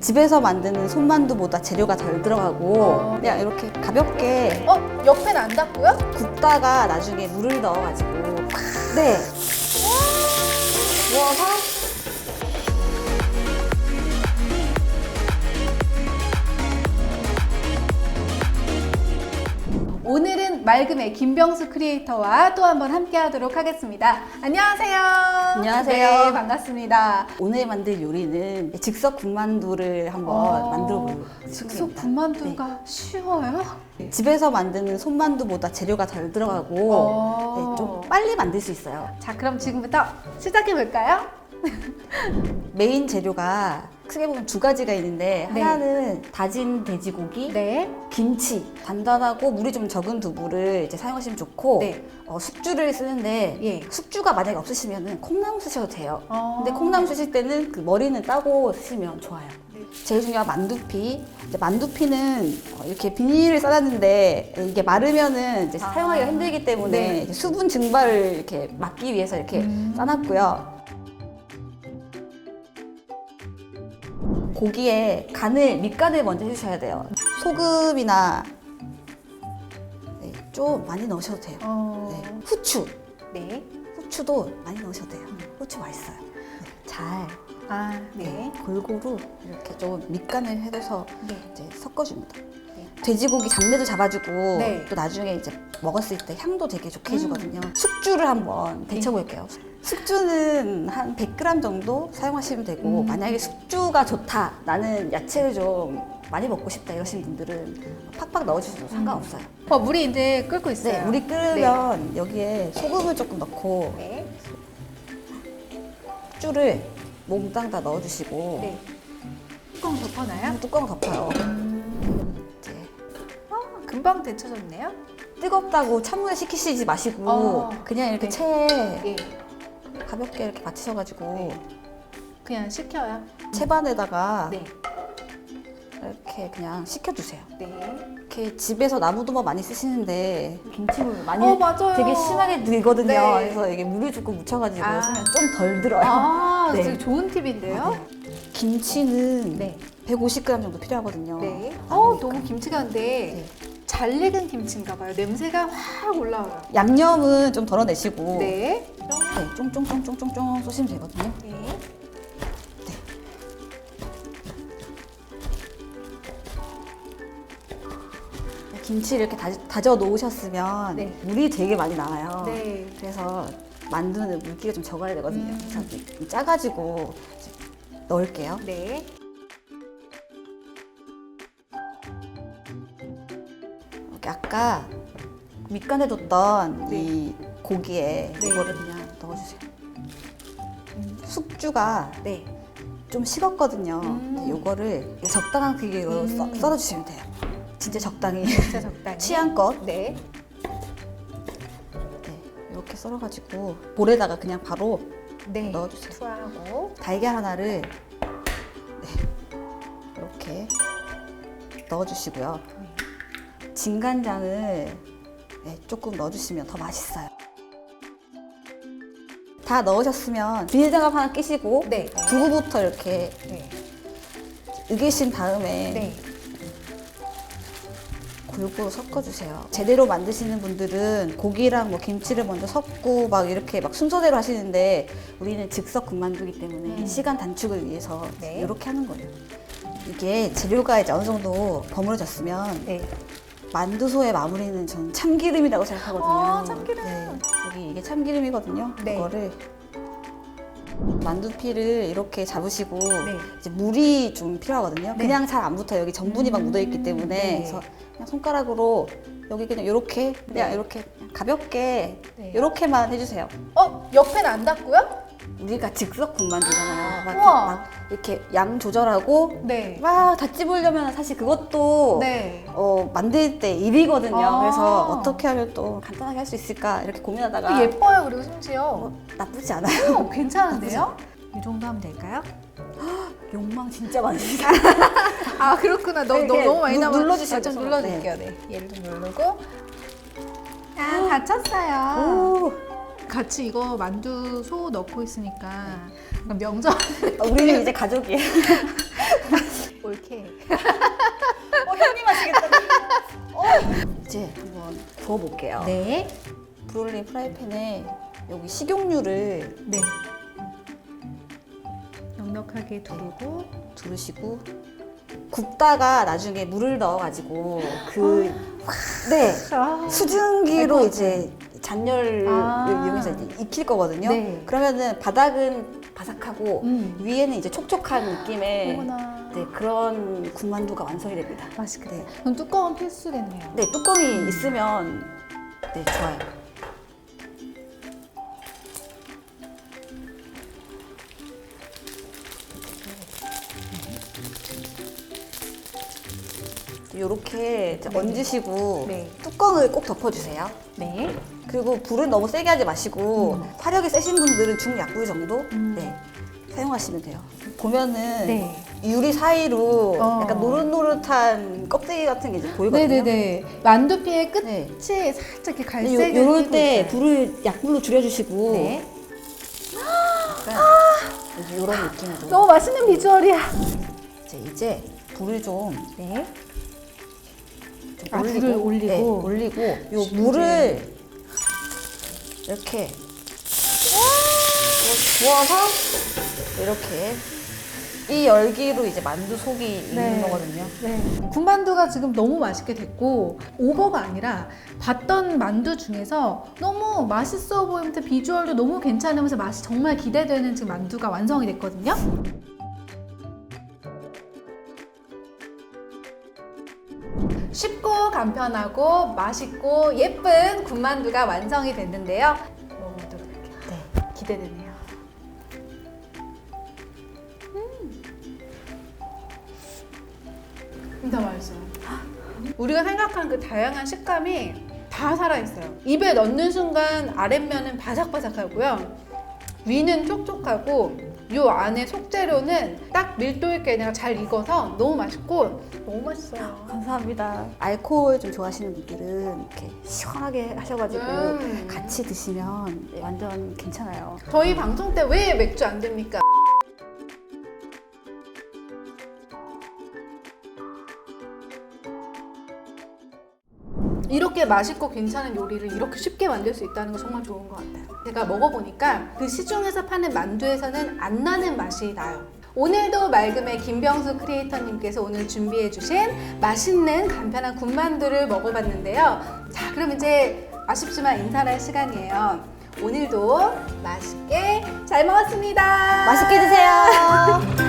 집에서 만드는 손만두보다 재료가 덜 들어가고 어. 그냥 이렇게 가볍게 어? 옆에는 안 닿고요? 굽다가 나중에 물을 넣어가지고 네 부어서 맑음의 김병수 크리에이터와 또 한번 함께 하도록 하겠습니다. 안녕하세요. 안녕하세요. 네, 반갑습니다. 오늘 만들 요리는 즉석 군만두를 한번 어, 만들어 보려고 즉석 군만두가 쉬워요? 집에서 만드는 손만두보다 재료가 덜 들어가고 어. 네, 좀 빨리 만들 수 있어요. 자, 그럼 지금부터 시작해 볼까요? 메인 재료가 크게 보면 두 가지가 있는데 네. 하나는 다진 돼지고기, 네. 김치, 단단하고 물이 좀 적은 두부를 이제 사용하시면 좋고 네. 어, 숙주를 쓰는데 예. 숙주가 만약에 없으시면 콩나물 쓰셔도 돼요. 어. 근데 콩나물 쓰실 때는 그 머리는 따고 쓰시면 좋아요. 네. 제일 중요한 만두피. 이제 만두피는 어, 이렇게 비닐을 싸놨는데 이게 마르면은 이제 아. 사용하기가 힘들기 때문에 네. 수분 증발을 이렇게 막기 위해서 이렇게 음. 싸놨고요. 고기에 간을 밑간을 먼저 해주셔야 돼요. 소금이나 네, 좀 많이 넣으셔도 돼요. 어. 네. 후추, 네. 후추도 많이 넣으셔도 돼요. 후추 맛있어요. 네, 잘 아, 네, 네. 골고루 이렇게 좀 밑간을 해줘서 네. 이제 섞어줍니다. 돼지고기 잡내도 잡아주고 네. 또 나중에 이제 먹었을 때 향도 되게 좋게 해주거든요. 숙주를 한번 데쳐볼게요. 숙주는 한 100g 정도 사용하시면 되고 음. 만약에 숙주가 좋다 나는 야채를 좀 많이 먹고 싶다 이러신 분들은 팍팍 넣어주셔도 상관없어요. 어, 물이 이제 끓고 있어요. 네, 물이 끓으면 여기에 소금을 조금 넣고 네. 숙주를 몽땅 다 넣어주시고 네. 뚜껑 덮어놔요? 뚜껑 덮어요. 금방 데쳐졌네요. 뜨겁다고 찬물에 식히시지 마시고 어. 그냥 이렇게 네. 채에 예. 가볍게 이렇게 받치셔가지고 그냥 식혀요. 채반에다가 네. 이렇게 그냥 식혀주세요. 네. 이렇게 집에서 나무도마 많이 쓰시는데 김치물 많이 어, 맞아요. 되게 심하게 들거든요. 네. 그래서 이게 물을 조금 묻혀가지고 아. 쓰면 좀 덜 들어요. 아, 네. 되게 좋은 팁인데요? 아, 네. 김치는 네. 150g 정도 필요하거든요. 네. 아, 어, 그러니까. 너무 김치가 근데 잘 익은 김치인가 봐요. 냄새가 확 올라와요. 양념은 좀 덜어내시고 네. 네, 쫑쫑쫑쫑쫑쫑 쏘시면 되거든요. 네. 김치를 이렇게 다져, 다져 놓으셨으면 네. 물이 되게 많이 나와요. 네. 그래서 만두는 물기가 좀 적어야 되거든요. 음. 그래서 좀 짜가지고 넣을게요. 네. 아까 밑간에 뒀던 네. 이 고기에 네. 이거를 그냥 넣어주세요. 숙주가 네. 좀 식었거든요. 음. 근데 이거를 적당한 크기로 음. 써, 썰어주시면 돼요. 진짜 적당히 진짜 적당히. 취향껏 네. 네, 이렇게 썰어가지고 볼에다가 그냥 바로 네. 넣어주세요. 투하하고. 달걀 하나를 네, 이렇게 넣어주시고요. 진간장을 네, 조금 넣어주시면 더 맛있어요. 다 넣으셨으면 비닐장갑 하나 끼시고 네. 두부부터 이렇게 네. 으개신 다음에 네. 골고루 섞어주세요. 제대로 만드시는 분들은 고기랑 뭐 김치를 먼저 섞고 막 이렇게 막 순서대로 하시는데 우리는 즉석 군만두기 때문에 음. 시간 단축을 위해서 네. 이렇게 하는 거예요. 이게 재료가 이제 어느 정도 버무려졌으면 네. 만두소의 마무리는 저는 참기름이라고 생각하거든요. 아, 참기름. 네. 여기 이게 참기름이거든요. 네. 이거를 만두피를 이렇게 잡으시고 네. 이제 물이 좀 필요하거든요. 네. 그냥 잘 안 붙어요. 여기 전분이 막 음, 묻어 있기 때문에 네. 그래서 그냥 손가락으로 여기 그냥 이렇게 그냥 네. 이렇게 가볍게 네. 이렇게만 해주세요. 어, 옆에는 안 닿고요? 우리가 즉석 군만두잖아요. 막 이렇게, 우와. 막 이렇게 양 조절하고 네. 막 다 찝으려면 사실 그것도 네. 어, 만들 때 일이거든요. 아. 그래서 어떻게 하면 또 간단하게 할 수 있을까 이렇게 고민하다가 어, 예뻐요, 그리고 심지어. 어, 나쁘지 않아요. 어, 괜찮은데요? 이 정도 하면 될까요? 욕망 진짜 많으시다. 아 그렇구나. 너, 네, 너 너무 많이 누- 남아. 눌러주시면 아, 좀. 눌러줄게요. 네. 얘를 좀 누르고. 아 다쳤어요. 오, 같이 이거 만두 소 넣고 있으니까 명절 아, 우리는 이제 가족이에요. 어, 형님 하시겠다. 어. 이제 한번 구워볼게요. 네. 불 올린 프라이팬에 여기 식용유를 네. 넉넉하게 두르고 두르시고 굽다가 나중에 물을 넣어가지고 그 네. 아. 수증기로 알것 이제 잔열을 아. 이용해서 이제 익힐 거거든요. 네. 그러면은 바닥은 바삭하고 음. 위에는 이제 촉촉한 느낌의. 네, 그런 군만두가 완성이 됩니다. 맛있겠다. 네. 그럼 뚜껑은 필수겠네요. 네, 뚜껑이 있으면 네, 좋아요. 이렇게 얹으시고 네. 뚜껑을 꼭 덮어주세요. 네. 그리고 불은 너무 세게 하지 마시고 음. 화력이 세신 분들은 중약불 정도 음. 네, 사용하시면 돼요. 보면은 네. 유리 사이로 어. 약간 노릇노릇한 껍데기 같은 게 이제 보이거든요. 네네네. 만두피의 끝이 네. 살짝 이렇게 요럴 띠고 때. 불을 약불로 줄여주시고 네. 이런 느낌으로 너무 맛있는 비주얼이야. 이제, 이제 불을 좀, 네. 좀 아, 올리고, 불을 올리고. 네, 올리고 요. 물을 이렇게 부어서 이렇게 이 열기로 이제 만두 속이 익는 네. 거거든요. 네. 군만두가 지금 너무 맛있게 됐고 오버가 아니라 봤던 만두 중에서 너무 맛있어 보이면서 비주얼도 너무 괜찮으면서 맛이 정말 기대되는 지금 만두가 완성이 됐거든요. 쉽고 간편하고 맛있고 예쁜 군만두가 완성이 됐는데요. 먹어보도록 할게요. 네. 기대되네요. 진짜 맛있어요. 우리가 생각한 그 다양한 식감이 다 살아있어요. 입에 넣는 순간 아랫면은 바삭바삭하고요. 위는 촉촉하고 요 안에 속재료는 딱 밀도 있게 그냥 잘 익어서 너무 맛있고 너무 맛있어요. 감사합니다. 알코올 좀 좋아하시는 분들은 이렇게 시원하게 하셔가지고 음. 같이 드시면 완전 괜찮아요. 저희 방송 때 왜 맥주 안 됩니까? 이렇게 맛있고 괜찮은 요리를 이렇게 쉽게 만들 수 있다는 거 정말 좋은 것 같아요. 제가 먹어보니까 그 시중에서 파는 만두에서는 안 나는 맛이 나요. 오늘도 맑음의 김병수 크리에이터님께서 오늘 준비해주신 맛있는 간편한 군만두를 먹어봤는데요. 자, 그럼 이제 아쉽지만 인사를 할 시간이에요. 오늘도 맛있게 잘 먹었습니다. 맛있게 드세요.